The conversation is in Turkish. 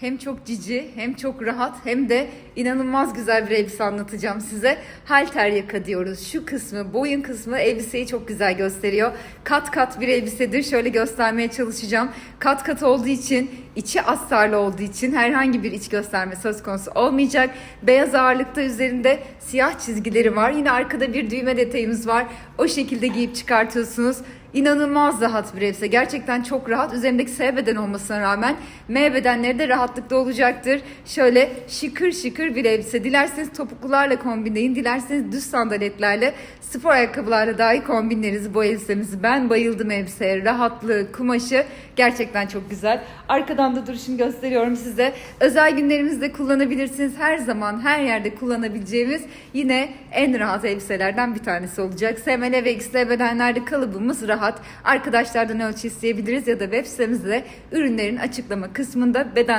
Hem çok cici, hem çok rahat, hem de inanılmaz güzel bir elbise anlatacağım size. Halter yaka diyoruz. Şu kısmı, boyun kısmı elbiseyi çok güzel gösteriyor. Kat kat bir elbisedir. Şöyle göstermeye çalışacağım. Kat kat olduğu için, içi astarlı olduğu için herhangi bir iç gösterme söz konusu olmayacak. Beyaz ağırlıkta üzerinde siyah çizgileri var. Yine arkada bir düğme detayımız var. O şekilde giyip çıkartıyorsunuz. İnanılmaz rahat bir elbise. Gerçekten çok rahat. Üzerindeki S beden olmasına rağmen M bedenleri de rahatlıkla olacaktır. Şöyle şıkır şıkır bir elbise. Dilerseniz topuklularla kombinleyin. Dilerseniz düz sandaletlerle, spor ayakkabılarla dahi kombinleriz bu elbisemizi. Ben bayıldım elbiseye. Rahatlığı, kumaşı gerçekten çok güzel. Arkadan da duruşunu gösteriyorum size. Özel günlerimizde kullanabilirsiniz. Her zaman her yerde kullanabileceğimiz yine en rahat elbiselerden bir tanesi olacak. SML ve XL bedenlerde kalıbımız rahat. Arkadaşlardan ölçü isteyebiliriz ya da web sitemizde ürünlerin açıklama kısmında beden